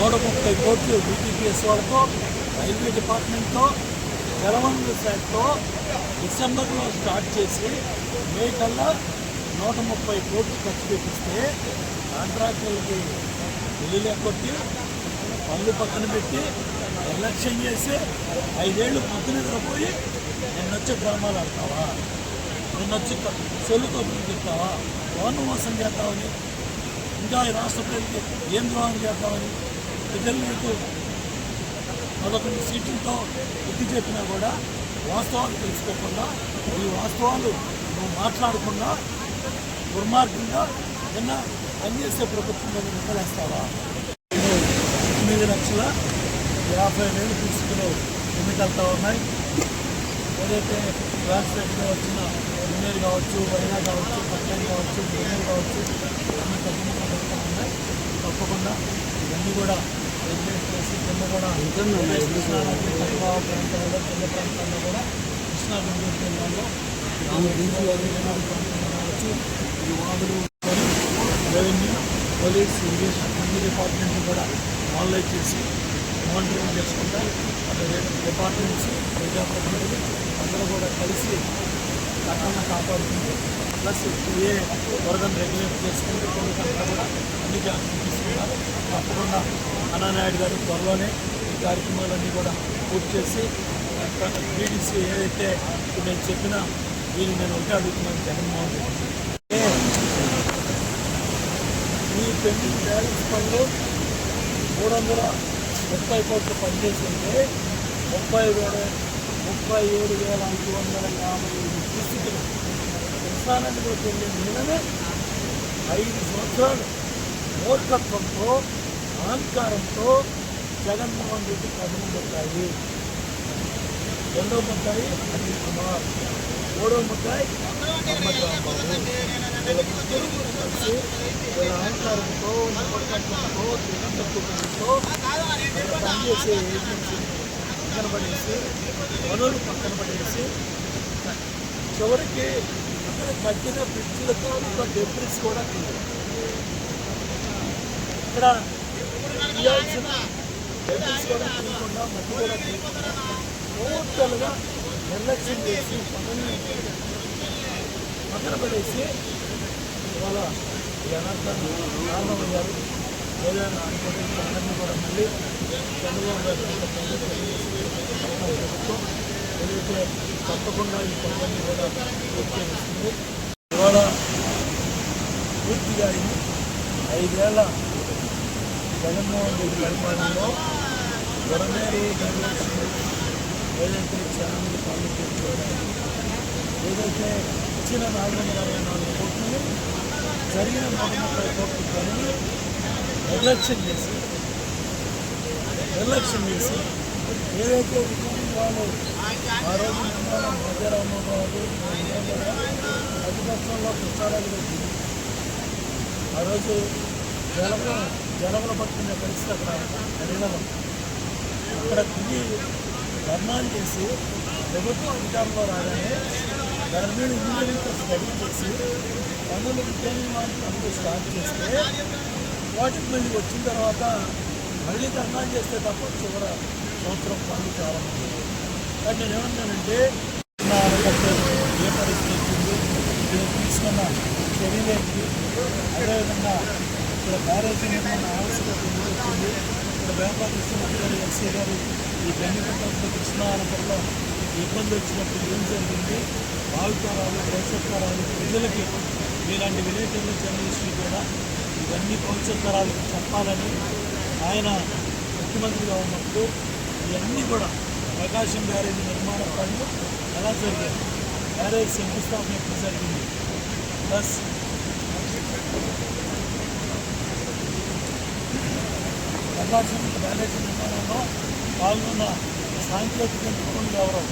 నూట ముప్పై కోట్లు బీటీపీఎస్ వాళ్ళతో రైల్వే డిపార్ట్మెంట్తో జలవనరుల శాఖతో డిసెంబర్లో స్టార్ట్ చేసి మే కల్లా నూట ముప్పై కోట్లు ఖర్చు పెట్టిస్తే కాంట్రాక్టర్లకి బిల్లులు కొట్టి పళ్ళు పక్కన పెట్టి ఎలక్షన్ చేసి ఐదేళ్ళు పొద్దు నిద్రపోయి నిన్నొచ్చి డ్రామాలు ఆడతావా? నిన్నొచ్చి సెల్లు కబుర్లు చెప్తావా? ఎవరిని మోసం చేస్తావని ఇంకా రాష్ట్ర ప్రజలకి ఏం ద్రోహం చేస్తామని ప్రజలు నీకు పదకొండు సీట్లతో బుద్ధి చెప్పినా కూడా వాస్తవాలు తెలుసుకోకుండా ఈ వాస్తవాలు నువ్వు మాట్లాడకుండా దుర్మార్గంగా నిన్న పనిచేసే ప్రభుత్వంలో నిలబడేస్తావా ఎనిమిది లక్షల యాభై వేలు తీసుకులు ఎన్నికలతో ఉన్నాయి. ఏదైతే రాష్ట్రంలో వచ్చిన ఇంజనీర్ కావచ్చు వైనా కావచ్చు పట్టణం కావచ్చు ఇంజనీర్ కావచ్చు అన్ని తప్పకుండా ఉన్నాయి. తప్పకుండా ఇవన్నీ కూడా రెగ్యులేట్ చేసి కింద కూడా కృష్ణా నది పరివాహ ప్రాంతాల్లో కింద ప్రాంతాల్లో కూడా కృష్ణా గుంటూరు జిల్లాలో కావచ్చు ఈ వాగులు రెవెన్యూ పోలీస్ ఇరిగేషన్ అన్ని డిపార్ట్మెంట్లు కూడా ఆన్లైన్ చేసి మానిటరింగ్ చేసుకుంటారు అక్కడ డిపార్ట్మెంట్స్ ప్రజాప్రతినిధులు అందరూ కూడా కలిసి చట్టాన్ని కాపాడుతుంది. ప్లస్ ఏ వరదను రెగ్యులేట్ చేసుకుంటూ కొడుకంతా కూడా అన్ని జాగ్రత్తలు తీసుకున్నారు తప్పకుండా అన్నానాయుడు గారు త్వరలోనే ఈ కార్యక్రమాలన్నీ కూడా పూర్తి చేసి బీడీసీ ఏదైతే నేను చెప్పినా దీన్ని నేను ఒకటే అడుగుతున్నాను జగన్మోహన్ రెడ్డి ఈ పెండింగ్ బ్యాలెన్స్ పనులు మూడు వందల ముప్పై కోట్లు పనిచేస్తుంటే ముప్పై వేల ముప్పై ఏడు వేల ఐదు వందల యాభై పరిస్థితులు కిస్తులు చెందిన నిన్ననే ఐదు సంవత్సరాలు మూర్ఖత్వంతో అహంకారంతో జగన్మోహన్ రెడ్డి కథలు పెట్టాయి రెండో ముద్దాయి అనిల్ కుమార్ మూడో ముద్దాయి కలిసి వీళ్ళ అహంకారంతో మూర్ఖత్వంతో దిగంతత్వంతో వీళ్ళ పనిచేసే ఏజెన్సీ పక్కన పడేసి వనరులు పక్కన పడేసి చివరికి అక్కడ కట్టిన బ్రిడ్జ్లతో ఇంకా డెబ్రిస్ కూడా ఇక్కడ తీయాల్సిన డెబ్రిస్ కూడా తీయకుండా మట్టి కూడా టోటల్గా నిర్లక్ష్యం చేసి పనులు పక్కన పడేసి ఇవాళ ఈ అనర్థాన్ని కారణమయ్యారు ఏదైనా అనుకుంటే అందరినీ కూడా మళ్ళీ చంద్రబాబు గారు ప్రభుత్వం ఏదైతే తప్పకుండా ఈ పనులన్నీ కూడా పూర్తి చేస్తుంది ఇవాళ పూర్తిగా ఐదేళ్ళ జగన్మోహన్ రెడ్డి పరిపాలనలో వరమేరు డైవర్షన్ ఏదైతే చాలా మంది పనులు చేస్తున్నారు ఏదైతే ఇచ్చిన నాలుగు వందల అరవై నాలుగు కోట్లు జరిగిన నాలుగు ముప్పై కోట్లు పనులు నిర్లక్ష్యం చేసి నిర్లక్ష్యం చేసి ఏదైతే రికార్డింగ్ ఆ రోజు నిర్మాణం మధ్యరామరావు ప్రతిపక్షంలో ప్రచారాలు పెట్టింది ఆ రోజు జలంలో జలంలో పట్టుకునే పరిస్థితి అక్కడ జరిగినాం అక్కడ తిరిగి ధర్నాలు చేసి ప్రభుత్వం అధికారంలో రాగానే దాని ఇంజనీరింగ్తో స్టడీ చేసి పనులు రిటైనింగ్ పనులు స్టార్ట్ చేస్తే వాటికి మళ్ళీ వచ్చిన తర్వాత మళ్ళీ ధర్నాలు చేస్తే తప్ప చివర సంవత్సరం పనులు ప్రారంభమైంది కానీ నేను ఏమంటానంటే నా ఆనకట్ట ఏ పరిస్థితి వచ్చింది నేను తీసుకున్న చర్యలు ఏంటి అదేవిధంగా ఇక్కడ బ్యారేజీ నిర్మాణ ఆవశ్యకత ఎందుకు వచ్చింది ఇక్కడ వ్యాపారస్తులు అధికారి ఎస్సీ గారు ఈ బెంగపట్నంలో కృష్ణానగర్లో ఇబ్బంది వచ్చినప్పుడు ఏం జరిగింది బావితరాలు భవిష్యత్తరాలు ప్రజలకి మీలాంటి విలేకరులు జర్నలిస్టులు కూడా ఇవన్నీ భవిష్యత్ తరాలకు చెప్పాలని ఆయన ముఖ్యమంత్రిగా ఉన్నప్పుడు ఇవన్నీ కూడా ప్రకాశం బ్యారేజ్ నిర్మాణ పనులు ఎలా జరిగాయి? బ్యారేజ్ శంకుస్థాపన ఎప్పుడు జరిగింది? ప్లస్ ప్రకాశం బ్యారేజ్ నిర్మాణంలో పాల్గొన్న సాంకేతిక నిపుణులు ఎవరు?